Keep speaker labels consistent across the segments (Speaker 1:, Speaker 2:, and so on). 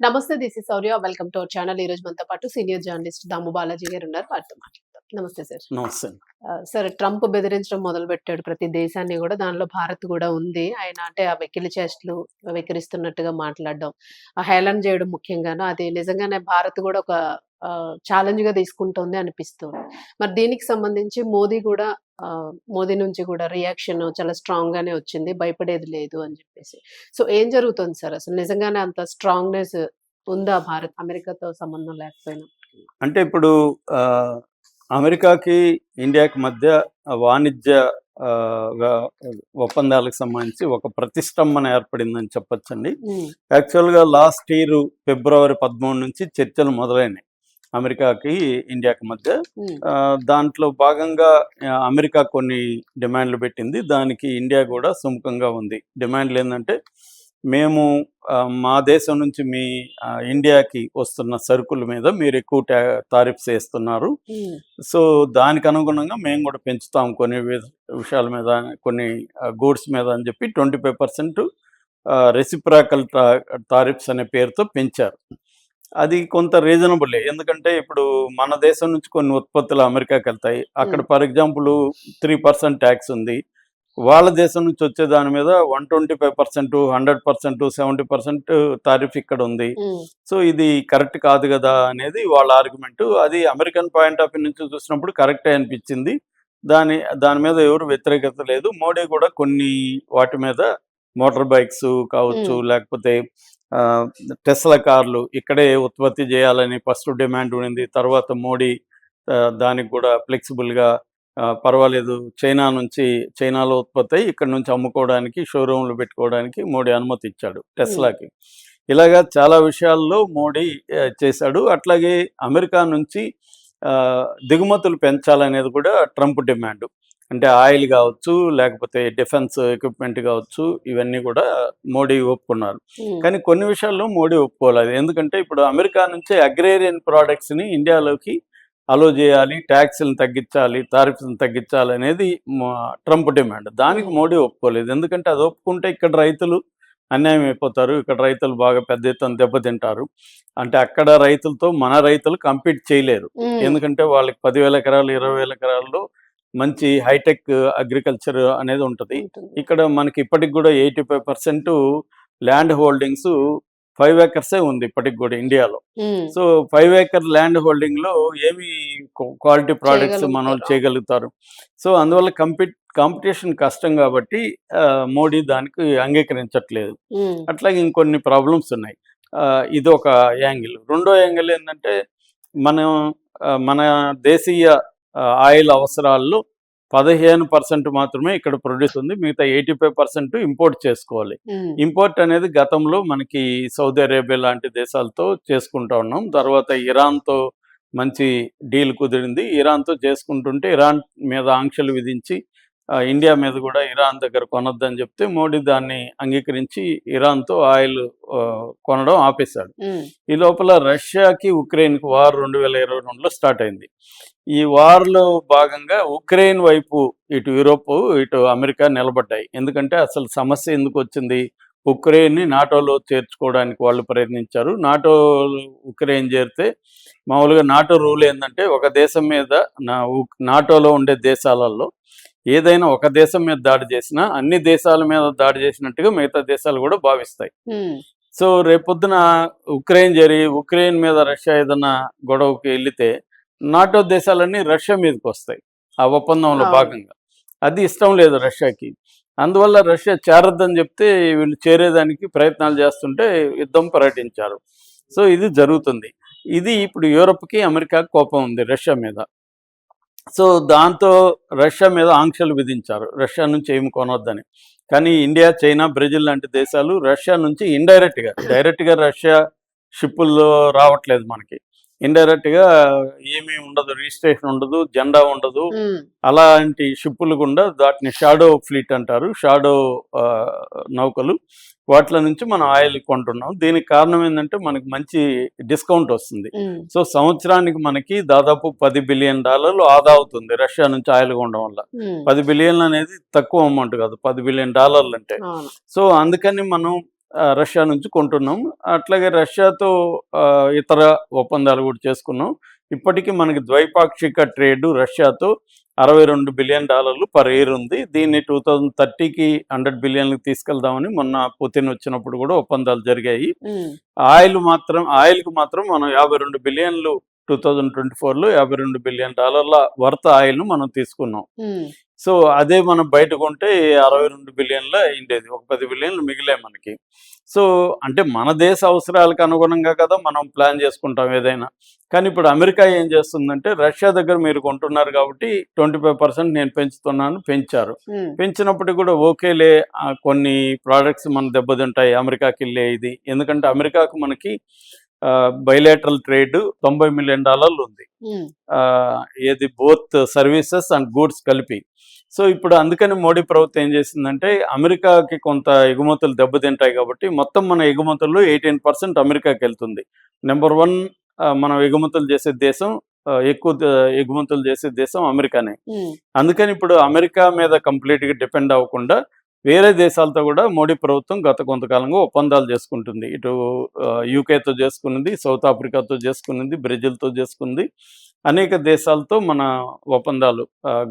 Speaker 1: నమస్తే this is Sourya welcome to our channel ఈ రోజు మనతో పాటు సీనియర్ జర్నలిస్ట్ దాము బాలాజీ గారు ఉన్నారు. వారితో మాట్లాడతాం నమస్తే సార్.
Speaker 2: నమస్తే
Speaker 1: సార్ ట్రంప్ బెదిరించడం మొదలు పెట్టాడు ప్రతి దేశాన్ని కూడా దానిలో భారత్ కూడా ఉంది. ఆయన అంటే ఆ వెకిలి చేష్టలు వెక్కిరిస్తున్నట్టుగా మాట్లాడడం ఆ హేళన చేయడం ముఖ్యంగాను అది నిజంగానే భారత్ కూడా ఒక ఛాలెంజ్గా తీసుకుంటోంది అనిపిస్తుంది. మరి దీనికి సంబంధించి మోదీ కూడా మోదీ నుంచి కూడా రియాక్షన్ చాలా స్ట్రాంగ్ గానే వచ్చింది. భయపడేది లేదు అని చెప్పేసి. సో ఏం జరుగుతుంది సార్? అసలు నిజంగానే అంత స్ట్రాంగ్నెస్ ఉందా భారత్? అమెరికాతో సంబంధం లేకపోయినా?
Speaker 2: అంటే ఇప్పుడు అమెరికాకి ఇండియాకి మధ్య వాణిజ్య ఒప్పందాలకు సంబంధించి ఒక ప్రతిష్టంభన ఏర్పడిందని చెప్పొచ్చండి. యాక్చువల్గా లాస్ట్ ఇయర్ ఫిబ్రవరి పదమూడు నుంచి చర్చలు మొదలైనాయి అమెరికాకి ఇండియాకి మధ్య. దాంట్లో భాగంగా అమెరికా కొన్ని డిమాండ్లు పెట్టింది. దానికి ఇండియా కూడా సుముఖంగా ఉంది. డిమాండ్లు ఏంటంటే మేము మా దేశం నుంచి మీ ఇండియాకి వస్తున్న సరుకుల మీద మీరు ఎక్కువ టా తారిఫ్స్ వేస్తున్నారు. సో దానికి అనుగుణంగా మేము కూడా పెంచుతాం కొన్ని విషయాల మీద కొన్ని గూడ్స్ మీద అని చెప్పి twenty five percent reciprocal tariffs అనే పేరుతో పెంచారు. అది కొంత రీజనబుల్. ఎందుకంటే ఇప్పుడు మన దేశం నుంచి కొన్ని ఉత్పత్తులు అమెరికాకి వెళ్తాయి. అక్కడ for example three percent tax ఉంది. వాళ్ళ దేశం నుంచి వచ్చే దాని మీద one twenty five percent hundred percent seventy percent tariff ఇక్కడ ఉంది. సో ఇది కరెక్ట్ కాదు కదా అనేది వాళ్ళ ఆర్గ్యుమెంట్. అది అమెరికన్ పాయింట్ ఆఫ్ వ్యూ నుంచి చూసినప్పుడు కరెక్టే అనిపించింది. దాని దాని మీద ఎవరు వ్యతిరేకత లేదు. మోడీ కూడా కొన్ని వాటి మీద మోటార్ బైక్స్ కావచ్చు. లేకపోతే టెస్లా కార్లు ఇక్కడే ఉత్పత్తి చేయాలని ఫస్ట్ డిమాండ్ ఉండింది. తర్వాత మోడీ దానికి కూడా ఫ్లెక్సిబుల్గా పర్వాలేదు. చైనా నుంచి చైనాలో ఉత్పత్తి అయ్యి ఇక్కడ నుంచి అమ్ముకోవడానికి షోరూమ్లు పెట్టుకోవడానికి మోడీ అనుమతి ఇచ్చాడు టెస్లాకి. ఇలాగా చాలా విషయాల్లో మోడీ చేశాడు. అట్లాగే అమెరికా నుంచి దిగుమతులు పెంచాలనేది కూడా ట్రంప్ డిమాండ్. అంటే ఆయిల్ కావచ్చు లేకపోతే డిఫెన్స్ ఎక్విప్మెంట్ కావచ్చు ఇవన్నీ కూడా మోడీ ఒప్పుకున్నారు. కానీ కొన్ని విషయాల్లో మోడీ ఒప్పుకోలేదు. ఎందుకంటే ఇప్పుడు అమెరికా నుంచే అగ్రేరియన్ ప్రోడక్ట్స్ని ఇండియాలోకి అలో చేయాలి ట్యాక్స్లను తగ్గించాలి టారిఫ్స్ని తగ్గించాలి అనేది ట్రంప్ డిమాండ్ దానికి
Speaker 1: Hmm.
Speaker 2: మోడీ ఒప్పుకోలేదు. ఎందుకంటే అది ఒప్పుకుంటే ఇక్కడ రైతులు అన్యాయం అయిపోతారు. ఇక్కడ రైతులు బాగా పెద్ద ఎత్తున దెబ్బతింటారు అంటే అక్కడ రైతులతో మన రైతులు కంపీట్ చేయలేరు.
Speaker 1: ఉమ్,
Speaker 2: ఎందుకంటే వాళ్ళకి పదివేల ఎకరాలు ఇరవై వేల ఎకరాల్లో మంచి హైటెక్ అగ్రికల్చర్ అనేది ఉంటుంది.
Speaker 1: ఉంటుంది.
Speaker 2: ఇక్కడ మనకి ఇప్పటికి కూడా eighty five percent land holdings five ఏకర్సే ఉంది ఇప్పటికి కూడా ఇండియాలో. సో ఫైవ్ ఏకర్ ల్యాండ్ హోల్డింగ్లో ఏమి క్వాలిటీ ప్రోడక్ట్స్ మనం
Speaker 1: చేయగలుగుతారు.
Speaker 2: సో అందువల్ల కంపిట్ కాంపిటీషన్ కష్టం కాబట్టి మోడీ దానికి అంగీకరించట్లేదు. అట్లాగే ఇంకొన్ని ప్రాబ్లమ్స్ ఉన్నాయి. ఇది ఒక యాంగిల్. రెండో యాంగిల్ ఏంటంటే మనం మన దేశీయ ఆయిల్ అవసరాల్లో పదిహేను పర్సెంట్ మాత్రమే ఇక్కడ ప్రొడ్యూస్ ఉంది. మిగతా ఎయిటీ ఫైవ్ పర్సెంట్ ఇంపోర్ట్ చేసుకోవాలి. ఇంపోర్ట్ అనేది గతంలో మనకి సౌదీ అరేబియా లాంటి దేశాలతో చేసుకుంటా ఉన్నాం. తర్వాత ఇరాన్తో మంచి డీల్ కుదిరింది. ఇరాన్తో చేసుకుంటుంటే ఇరాన్ మీద ఆంక్షలు విధించి ఇండియా మీద కూడా ఇరాన్ దగ్గర కొనొద్దని చెప్తే మోడీ దాన్ని అంగీకరించి ఇరాన్తో ఆయిల్ కొనడం ఆపేశాడు. ఈ లోపల రష్యాకి ఉక్రెయిన్కి వార్ రెండు వేల ఇరవై రెండులో స్టార్ట్ అయింది. ఈ వార్లో భాగంగా ఉక్రెయిన్ వైపు ఇటు యూరోప్ ఇటు అమెరికా నిలబడ్డాయి. ఎందుకంటే అసలు సమస్య ఎందుకు వచ్చింది? ఉక్రెయిన్ని నాటోలో చేర్చుకోవడానికి వాళ్ళు ప్రయత్నించారు. నాటో ఉక్రెయిన్ చేరితే మామూలుగా నాటో రూల్ ఏంటంటే ఒక దేశం మీద నా ఉక్- నాటోలో ఉండే దేశాలలో ఏదైనా ఒక దేశం మీద దాడి చేసినా అన్ని దేశాల మీద దాడి చేసినట్టుగా మిగతా దేశాలు కూడా భావిస్తాయి. సో రేపొద్దున ఉక్రెయిన్ జరిగి ఉక్రెయిన్ మీద రష్యా ఏదైనా గొడవకి వెళితే నాటో దేశాలన్నీ రష్యా మీదకి వస్తాయి ఆ ఒప్పందంలో. భాగంగా. అది ఇష్టం లేదు రష్యాకి. అందువల్ల రష్యా చేరొద్దని చెప్తే వీళ్ళు చేరేదానికి ప్రయత్నాలు చేస్తుంటే యుద్ధం ప్రకటించారు సో ఇది జరుగుతుంది. ఇది ఇప్పుడు యూరప్కి అమెరికాకి కోపం ఉంది రష్యా మీద. సో దాంతో రష్యా మీద ఆంక్షలు విధించారు. రష్యా నుంచి ఏమి కొనొద్దని. కానీ ఇండియా చైనా బ్రెజిల్ లాంటి దేశాలు రష్యా నుంచి ఇండైరెక్ట్గా డైరెక్ట్గా రష్యా షిప్పుల్లో రావట్లేదు మనకి. ఇండైరెక్ట్గా ఏమీ ఉండదు రిజిస్ట్రేషన్ ఉండదు జెండా ఉండదు. అలాంటి షిప్పులు గుండా వాటిని షాడో ఫ్లీట్ అంటారు. షాడో నౌకలు. వాటిల నుంచి మనం ఆయిల్ కొంటున్నాం. దీనికి కారణం ఏంటంటే మనకి మంచి డిస్కౌంట్ వస్తుంది. సో సంవత్సరానికి మనకి దాదాపు పది బిలియన్ డాలర్లు ఆదా అవుతుంది రష్యా నుంచి ఆయిల్ కొనడం వల్ల. పది బిలియన్లు అనేది తక్కువ అమౌంట్ కాదు పది బిలియన్ డాలర్లు అంటే. సో అందుకని మనం రష్యా నుంచి కొంటున్నాం. అట్లాగే రష్యాతో ఇతర ఒప్పందాలు కూడా చేసుకున్నాం. ఇప్పటికీ మనకి ద్వైపాక్షిక ట్రేడ్ రష్యాతో అరవై రెండు బిలియన్ డాలర్లు పర్ ఇయర్ ఉంది. దీన్ని టూ థౌజండ్ థర్టీకి హండ్రెడ్ బిలియన్కి తీసుకెళ్దామని మొన్న పుతిన్ వచ్చినప్పుడు కూడా ఒప్పందాలు జరిగాయి. ఆయిల్ మాత్రం ఆయిల్కి మాత్రం మనం యాభై రెండు బిలియన్లు టూ థౌజండ్ ట్వంటీ ఫోర్లో యాభై రెండు బిలియన్ డాలర్ల వర్త ఆయిల్ను మనం తీసుకున్నాం. సో అదే మనం బయట కొంటే అరవై రెండు బిలియన్లు అయిండేది ఒక పది బిలియన్లు మిగిలే మనకి. సో అంటే మన దేశ అవసరాలకు అనుగుణంగా కదా మనం ప్లాన్ చేసుకుంటాం ఏదైనా. కానీ ఇప్పుడు అమెరికా ఏం చేస్తుందంటే రష్యా దగ్గర మీరు కొంటున్నారు కాబట్టి ట్వంటీ ఫైవ్ పర్సెంట్ నేను పెంచుతున్నాను పెంచారు. పెంచినప్పటికీ కూడా ఓకేలే కొన్ని ప్రోడక్ట్స్ మన దెబ్బతింటాయి అమెరికాకి వెళ్ళే ఇది. ఎందుకంటే అమెరికాకు మనకి బయలేటరల్ ట్రేడ్ తొంభై మిలియన్ డాలర్లు ఉంది. ఆ, ఏది బోత్ సర్వీసెస్ అండ్ గూడ్స్ కలిపి. సో ఇప్పుడు అందుకని మోడీ ప్రభుత్వం ఏం చేసిందంటే అమెరికాకి కొంత ఎగుమతులు దెబ్బతింటాయి కాబట్టి మొత్తం మన ఎగుమతుల్లో ఎయిటీన్ పర్సెంట్ అమెరికాకి వెళ్తుంది. నెంబర్ వన్ మనం ఎగుమతులు చేసే దేశం ఎక్కువ ఎగుమతులు చేసే దేశం అమెరికానే.
Speaker 1: ఉమ్,
Speaker 2: అందుకని ఇప్పుడు అమెరికా మీద కంప్లీట్గా డిపెండ్ అవ్వకుండా వేరే దేశాలతో కూడా మోడీ ప్రభుత్వం గత కొంతకాలంగా ఒప్పందాలు చేసుకుంటుంది. ఇటు యూకేతో చేసుకున్నది సౌత్ ఆఫ్రికాతో చేసుకున్నది బ్రెజిల్తో చేసుకుంది. అనేక దేశాలతో మన ఒప్పందాలు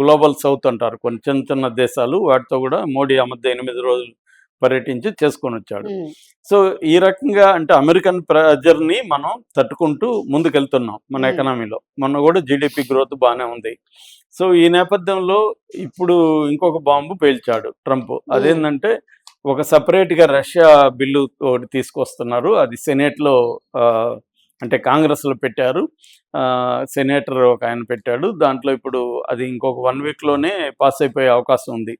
Speaker 2: గ్లోబల్ సౌత్ అంటారు. కొన్ని చిన్న చిన్న దేశాలు వాటితో కూడా మోడీ ఆ మధ్య ఎనిమిది రోజులు పర్యటించి చేసుకొని వచ్చాడు. సో ఈ రకంగా అంటే అమెరికన్ ప్రెజర్ని మనం తట్టుకుంటూ ముందుకెళ్తున్నాం మన. ఎకనామీలో. మొన్న కూడా జీడిపి గ్రోత్ బాగానే ఉంది. సో ఈ నేపథ్యంలో ఇప్పుడు ఇంకొక బాంబు పేల్చాడు ట్రంప్. అదేంటంటే ఒక సపరేట్గా రష్యా బిల్లు తీసుకొస్తున్నారు. అది సెనేట్లో ఆ, అంటే కాంగ్రెస్లో పెట్టారు. ఆ, సెనేటర్ ఒక ఆయన పెట్టాడు. దాంట్లో ఇప్పుడు అది ఇంకొక వన్ వీక్లోనే పాస్ అయిపోయే అవకాశం ఉంది.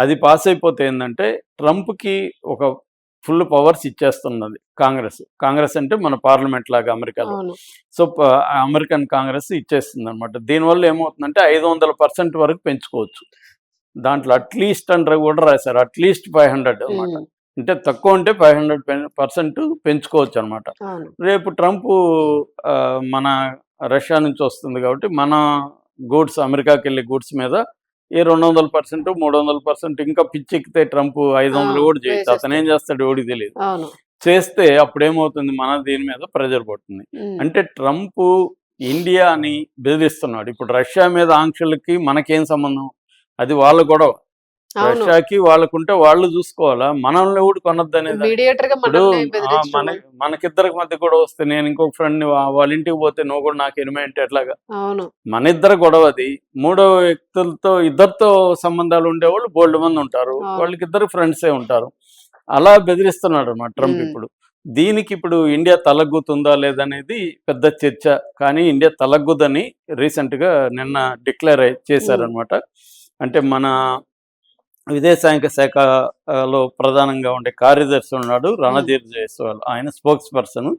Speaker 2: అది పాస్ అయిపోతే ఏంటంటే ట్రంప్కి ఒక ఫుల్ పవర్స్ ఇచ్చేస్తున్నది కాంగ్రెస్. కాంగ్రెస్ అంటే మన పార్లమెంట్ లాగా అమెరికాలో. సో అమెరికన్ కాంగ్రెస్ ఇచ్చేస్తుంది అనమాట దీనివల్ల ఏమవుతుందంటే ఐదు వందల పర్సెంట్ వరకు పెంచుకోవచ్చు. దాంట్లో అట్లీస్ట్ అంటారు కూడా రాశారు. అట్లీస్ట్ ఫైవ్ హండ్రెడ్ అనమాట అంటే తక్కువ ఉంటే ఫైవ్ హండ్రెడ్ పర్సెంట్ పెంచుకోవచ్చు అనమాట రేపు ట్రంప్ మన రష్యా నుంచి వస్తుంది కాబట్టి మన గూడ్స్ అమెరికాకి వెళ్ళే గూడ్స్ మీద ఏ రెండు వందల పర్సెంట్ మూడు వందల పర్సెంట్ ఇంకా పిచ్చెక్కితే ట్రంప్ ఐదు వందలు కూడా చేయొచ్చు. అతను ఏం చేస్తాడు ఎవడికి తెలియదు. చేస్తే అప్పుడు ఏమవుతుంది మన దీని మీద ప్రెజర్ పడుతుంది. అంటే ట్రంప్ ఇండియాని బెదిరిస్తున్నాడు. ఇప్పుడు రష్యా మీద ఆంక్షలకి మనకేం సంబంధం? అది వాళ్ళ గొడవ. రష్యాకి వాళ్ళకుంటే వాళ్ళు చూసుకోవాలా? మనల్ని కూడా కొనద్దు అనేది మనకిద్దరికి మధ్య కూడా వస్తే నేను ఇంకొక ఫ్రెండ్ వాళ్ళ ఇంటికి పోతే నువ్వు కూడా నాకు ఎనిమే అంటే ఎట్లాగా? మన ఇద్దరు గొడవ అది మూడో వ్యక్తులతో ఇద్దరితో సంబంధాలు ఉండేవాళ్ళు బోల్డ్ మంది ఉంటారు. వాళ్ళకి ఇద్దరు ఫ్రెండ్సే ఉంటారు. అలా బెదిరిస్తున్నాడు అన్నమాట ట్రంప్. ఇప్పుడు. దీనికి ఇప్పుడు ఇండియా తలగ్గుతుందా లేదనేది పెద్ద చర్చ. కానీ ఇండియా తలగ్గుదని రీసెంట్గా నిన్న డిక్లేర్ చేశారనమాట అంటే మన విదేశాంగ శాఖలో ప్రధానంగా ఉండే కార్యదర్శి ఉన్నాడు రణధీర్ జైస్వాల్. ఆయన స్పోక్స్ పర్సన్.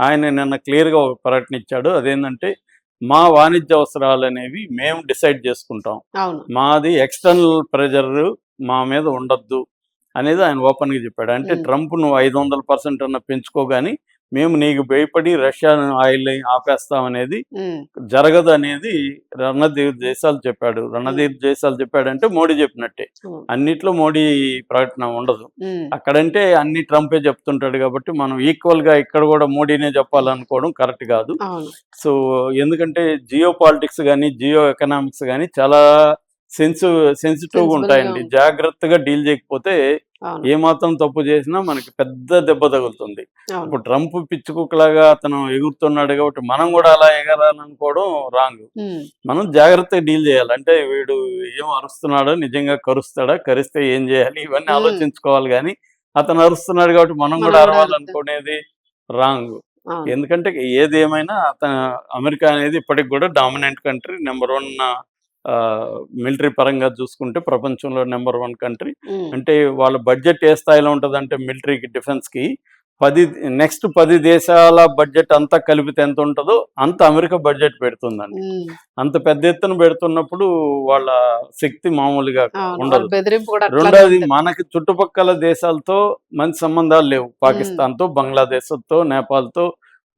Speaker 2: ఆయన నిన్న క్లియర్గా ఒక ప్రకటన ఇచ్చాడు. అదేంటంటే మా వాణిజ్య అవసరాలు అనేవి మేము డిసైడ్ చేసుకుంటాం. మాది ఎక్స్టర్నల్ ప్రెజర్ మా మీద ఉండొద్దు అనేది ఆయన ఓపెన్గా చెప్పాడు. అంటే. ట్రంప్ నువ్వు ఐదు వందల పర్సెంట్ అన్న పెంచుకోగాని మేము నీకు భయపడి రష్యా ఆయిల్ ఆపేస్తామనేది
Speaker 1: ఉమ్,
Speaker 2: జరగదు అనేది రణధీర్ జైసాల్ చెప్పాడు. రణధీర్ జైసాల్ చెప్పాడంటే మోడీ చెప్పినట్టే. అన్నిట్లో మోడీ ప్రకటన ఉండదు. అక్కడంటే అన్ని ట్రంపే చెప్తుంటాడు కాబట్టి మనం ఈక్వల్గా ఇక్కడ కూడా మోడీనే చెప్పాలనుకోవడం కరెక్ట్ కాదు. సో ఎందుకంటే జియో పాలిటిక్స్ కానీ జియో ఎకనామిక్స్ కానీ చాలా సెన్సు సెన్సిటివ్ ఉంటాయండి. జాగ్రత్తగా డీల్ చేయకపోతే ఏ మాత్రం తప్పు చేసినా మనకి పెద్ద దెబ్బ తగులుతుంది. ఇప్పుడు ట్రంప్ పిచ్చి కుక్కలాగా అతను ఎగురుతున్నాడు కాబట్టి మనం కూడా అలా ఎగరాలనుకోవడం రాంగ్. మనం జాగ్రత్తగా డీల్ చేయాలి. అంటే వీడు ఏం అరుస్తున్నాడో నిజంగా కరుస్తాడా కరిస్తే ఏం చేయాలి? ఇవన్నీ. ఆలోచించుకోవాలి కానీ అతను అరుస్తున్నాడు కాబట్టి మనం కూడా అరవాలనుకునేది రాంగ్. ఎందుకంటే ఏది ఏమైనా అతను అమెరికా అనేది ఇప్పటికి కూడా dominant country number one military పరంగా చూసుకుంటే ప్రపంచంలో నెంబర్ వన్ కంట్రీ. అంటే వాళ్ళ బడ్జెట్ ఏ స్థాయిలో ఉంటుందంటే మిలిటరీకి డిఫెన్స్కి. పది నెక్స్ట్ పది దేశాల బడ్జెట్ అంతా కలిపితే ఎంత ఉంటుందో అంత అమెరికా బడ్జెట్ పెడుతుందండి. అంత పెద్ద ఎత్తున పెడుతున్నప్పుడు వాళ్ళ శక్తి మామూలుగా ఉండదు. రెండోది
Speaker 1: ఉంటుంది.
Speaker 2: మనకి చుట్టుపక్కల దేశాలతో మంచి సంబంధాలు లేవు. పాకిస్తాన్తో బంగ్లాదేశ్తో నేపాల్తో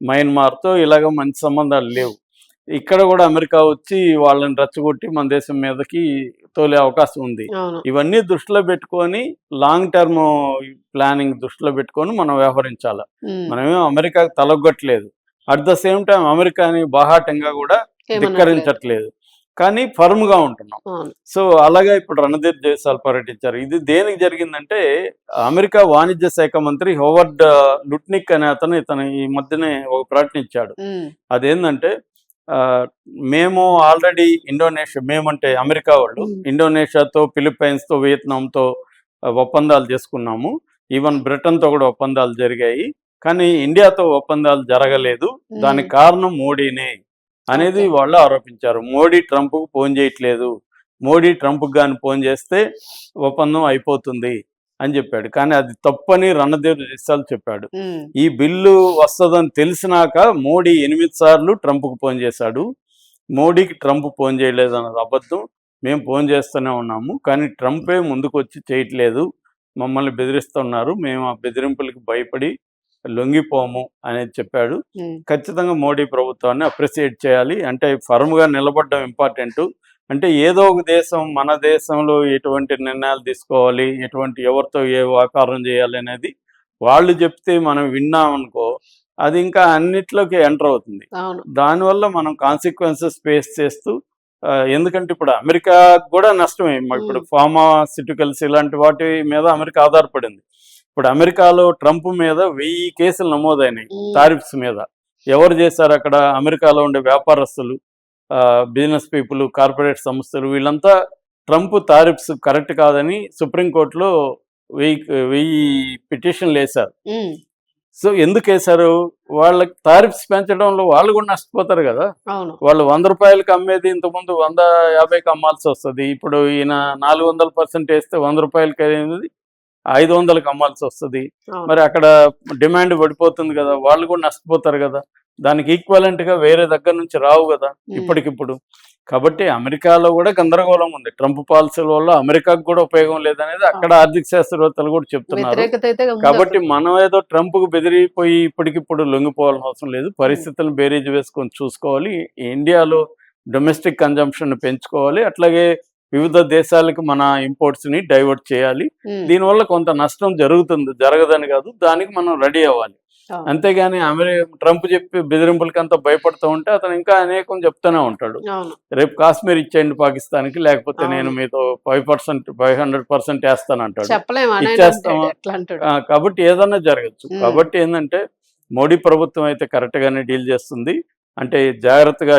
Speaker 2: మయన్మార్తో ఇలాగ మంచి సంబంధాలు లేవు. ఇక్కడ కూడా అమెరికా వచ్చి వాళ్ళని రెచ్చగొట్టి మన దేశం మీదకి తోలే అవకాశం ఉంది. ఇవన్నీ దృష్టిలో పెట్టుకొని లాంగ్ టర్మ్ ప్లానింగ్ దృష్టిలో పెట్టుకొని మనం వ్యవహరించాలి.
Speaker 1: ఉమ్.
Speaker 2: మనమేం అమెరికాకు తలగొట్టలేదు అట్ ద సేమ్ టైం అమెరికాని బాహాటంగా కూడా. ధిక్కరించట్లేదు. కానీ firm గా ఉంటున్నాం సో అలాగే ఇప్పుడు రణదీప్ జైసాల్ పర్యటించారు. ఇది దేనికి జరిగిందంటే అమెరికా వాణిజ్య శాఖ మంత్రి హోవర్డ్ లుట్నిక్ అనే అతను ఇతను ఈ మధ్యనే ఒక
Speaker 1: ఉమ్.
Speaker 2: అదేంటంటే మేము ఆల్రెడీ ఇండోనేషియా మేమంటే అమెరికా వాళ్ళు. ఇండోనేషియాతో ఫిలిప్పైన్స్తో వియత్నాంతో ఒప్పందాలు చేసుకున్నాము. ఈవెన్ బ్రిటన్తో కూడా ఒప్పందాలు జరిగాయి. కానీ ఇండియాతో ఒప్పందాలు జరగలేదు. దానికి కారణం మోడీనే అనేది. వాళ్ళు ఆరోపించారు. మోడీ ట్రంప్కు ఫోన్ చేయట్లేదు. మోడీ ట్రంప్కి కానీ ఫోన్ చేస్తే ఒప్పందం అయిపోతుంది. అని చెప్పాడు. కానీ అది తప్పని రణదేవ్ జిస్సాల్ చెప్పాడు. ఈ బిల్లు వస్తుందని తెలిసినాక మోడీ ఎనిమిది సార్లు ట్రంప్కు ఫోన్ చేశాడు. మోడీకి ట్రంప్ ఫోన్ చేయలేదు అన్నది అబద్ధం. మేము ఫోన్ చేస్తూనే ఉన్నాము. కానీ ట్రంపే ముందుకు వచ్చి చేయట్లేదు. మమ్మల్ని బెదిరిస్తున్నారు. మేము ఆ బెదిరింపులకు భయపడి లొంగిపోము అనేది చెప్పాడు. ఖచ్చితంగా మోడీ ప్రభుత్వాన్ని అప్రిసియేట్ చేయాలి. అంటే ఫర్మ్గా నిలబడడం ఇంపార్టెంట్. అంటే ఏదో ఒక దేశం మన దేశంలో ఎటువంటి నిర్ణయాలు తీసుకోవాలి ఎటువంటి ఎవరితో ఏ వ్యాపారం చేయాలి అనేది వాళ్ళు చెప్తే మనం విన్నాం అనుకో అది ఇంకా అన్నిట్లోకి ఎంటర్ అవుతుంది. దానివల్ల మనం కాన్సిక్వెన్సెస్ ఫేస్ చేస్తూ ఎందుకంటే ఇప్పుడు అమెరికా కూడా నష్టమే. ఇప్పుడు ఫార్మాసిటికల్స్ ఇలాంటి వాటి మీద అమెరికా ఆధారపడింది. ఇప్పుడు అమెరికాలో ట్రంప్ మీద వెయ్యి కేసులు నమోదైనాయి. టారిఫ్స్ మీద. ఎవరు చేశారు అక్కడ? అమెరికాలో ఉండే వ్యాపారస్తులు. బిజినెస్ పీపుల్ కార్పొరేట్ సంస్థలు వీళ్ళంతా ట్రంప్ టారిఫ్స్ కరెక్ట్ కాదని సుప్రీంకోర్టులో వెయ్యి వెయ్యి పిటిషన్లు వేశారు. సో ఎందుకు వేశారు? వాళ్ళకి టారిఫ్స్ పెంచడంలో వాళ్ళు కూడా నష్టపోతారు కదా. వాళ్ళు వంద రూపాయలకి అమ్మేది ఇంతకుముందు వంద యాభైకి అమ్మాల్సి వస్తుంది. ఇప్పుడు ఈయన నాలుగు వందల పర్సెంట్ వేస్తే వంద రూపాయలకి అనేది ఐదు వందలకి అమ్మాల్సి వస్తుంది. మరి అక్కడ డిమాండ్ పడిపోతుంది కదా. వాళ్ళు కూడా నష్టపోతారు కదా. దానికి ఈక్వలెంట్గా వేరే దగ్గర నుంచి రావు కదా
Speaker 1: ఉమ్.
Speaker 2: ఇప్పటికిప్పుడు. కాబట్టి అమెరికాలో కూడా గందరగోళం ఉంది. ట్రంప్ పాలసీల వల్ల అమెరికాకు కూడా ఉపయోగం లేదనేది అక్కడ ఆర్థిక శాస్త్రవేత్తలు కూడా చెప్తున్నారు. కాబట్టి. మనం ఏదో ట్రంప్కు బెదిరిపోయి ఇప్పటికిప్పుడు లొంగిపోవాల్సిన అవసరం లేదు. పరిస్థితులను బేరీజ్ వేసుకొని చూసుకోవాలి. ఇండియాలో డొమెస్టిక్ కన్జంప్షన్ పెంచుకోవాలి. అట్లాగే వివిధ దేశాలకు మన ఇంపోర్ట్స్ని డైవర్ట్ చేయాలి.
Speaker 1: ఉమ్.
Speaker 2: దీనివల్ల కొంత నష్టం జరుగుతుంది జరగదని కాదు. దానికి మనం రెడీ అవ్వాలి. అంతేగాని అమెరి ట్రంప్ చెప్పి బెదిరింపులకి అంతా భయపడుతూ ఉంటే అతను ఇంకా అనేకం చెప్తూనే ఉంటాడు. రేపు కాశ్మీర్ ఇచ్చేయండి పాకిస్తాన్కి లేకపోతే
Speaker 1: అవును.
Speaker 2: నేను మీతో five percent five hundred percent వేస్తాను అంటాడు. ఇచ్చేస్తాం. కాబట్టి ఏదన్నా జరగచ్చు. కాబట్టి ఏంటంటే మోడీ ప్రభుత్వం అయితే కరెక్ట్ గానే డీల్ చేస్తుంది. అంటే జాగ్రత్తగా